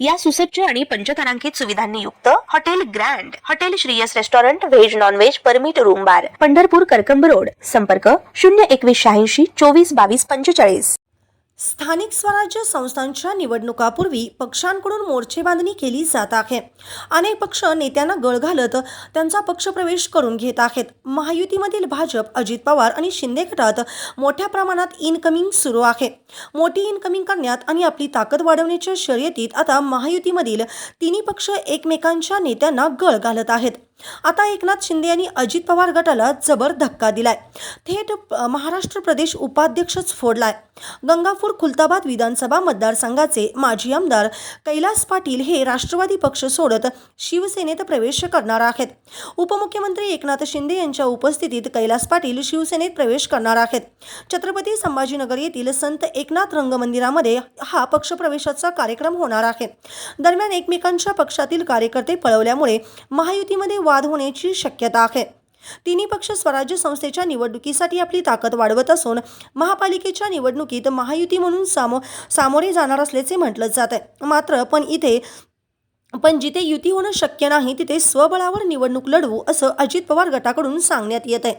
या सुसज्ज आणि पंचतारांकित सुविधांनी युक्त hotel grand hotel Shriyas restaurant veg non veg permit room bar. Pandharpur Karkamb road. संपर्क शून्य एकवीस शहाऐंशी चोवीस बावीस पंचेचाळीस. स्थानिक स्वराज्य संस्थांच्या निवडणुकापूर्वी पक्षांकडून मोर्चे बांधणी केली जात आहे. अनेक पक्ष नेत्यांना गळ घालत त्यांचा पक्षप्रवेश करून घेत आहेत. महायुतीमधील भाजप अजित पवार आणि शिंदे गटात मोठ्या प्रमाणात इनकमिंग सुरू आहे. मोठी इनकमिंग करण्यात आणि आपली ताकद वाढवण्याच्या शर्यतीत आता महायुतीमधील तिन्ही पक्ष एकमेकांच्या नेत्यांना गळ घालत आहेत. आता एकनाथ शिंदे यांनी अजित पवार गटाला जबर धक्का दिलाय. थेट महाराष्ट्र प्रदेश उपाध्यक्षच फोडलाय. गंगापूर खुलताबाद विधानसभा मतदारसंघाचे माजी आमदार कैलास पाटील हे राष्ट्रवादी पक्ष सोडत शिवसेनेत प्रवेश करणार आहेत. उपमुख्यमंत्री एकनाथ शिंदे यांच्या उपस्थितीत कैलास पाटील शिवसेनेत प्रवेश करणार आहेत. छत्रपती संभाजीनगर येथील संत एकनाथ रंगमंदिरामध्ये हा पक्षप्रवेशाचा कार्यक्रम होणार आहे. दरम्यान एकमेकांच्या पक्षातील कार्यकर्ते पळवल्यामुळे महायुतीमध्ये वाद होण्याची शक्यता आहे. तिन्ही पक्ष स्वराज्य संस्थेच्या निवडणुकीसाठी आपली ताकद वाढवत असून महापालिकेच्या निवडणुकीत महायुती म्हणून सामो सामोरे जाणार असल्याचे म्हटलं जात आहे. मात्र पण इथे पण जिथे युती होणं शक्य नाही तिथे स्वबळावर निवडणूक लढवू असं अजित पवार गटाकडून सांगण्यात येत आहे.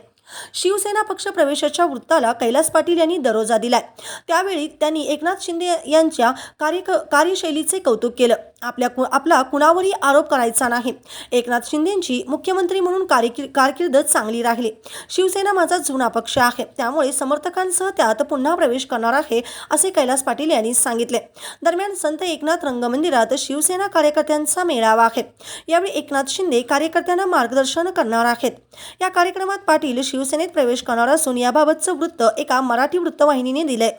शिवसेना पक्ष प्रवेशाच्या वृत्ताला कैलास पाटील यांनी दरोजा दिलाय. त्यावेळी त्यांनी एकनाथ शिंदे यांच्या कार्य कार्यशैलीचे कौतुक केलं. आपल्या कु आपला कुणावरही आरोप करायचा नाही. एकनाथ शिंदेंची मुख्यमंत्री म्हणून कारकीर चांगली राहिली. शिवसेना माझा जुना पक्ष आहे. त्यामुळे समर्थकांसह त्यात पुन्हा प्रवेश करणार आहे असे कैलास पाटील यांनी सांगितले. दरम्यान संत एकनाथ रंगमंदिरात शिवसेना कार्यकर्त्यांचा मेळावा आहे. यावेळी एकनाथ शिंदे कार्यकर्त्यांना मार्गदर्शन करणार आहेत. या कार्यक्रमात पाटील शिवसेनेत प्रवेश करणार असून याबाबतचं वृत्त एका मराठी वृत्तवाहिनीने दिलंय.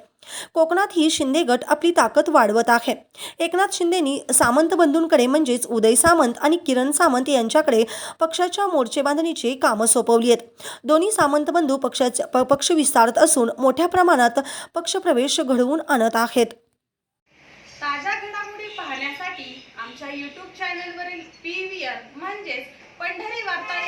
कोकणात ही शिंदे गट आपली ताकद वाढवत आहे. एकनाथ शिंदेनी सामंत बंधूंकडे म्हणजेच उदय सामंत आणि किरण सामंत यांच्याकडे पक्षाच्या मोर्चे बांधणीची कामं सोपवली आहेत. दोन्ही सामंत बंधू पक्षाचे प- पक्ष विस्तारत असून मोठ्या प्रमाणात पक्षप्रवेश घडवून आणत आहेत. ताज्या घडामोडी पाहण्यासाठी आमच्या यूट्यूब चॅनलवरील पी व्ही आर म्हणजेच पंढरी वार्ता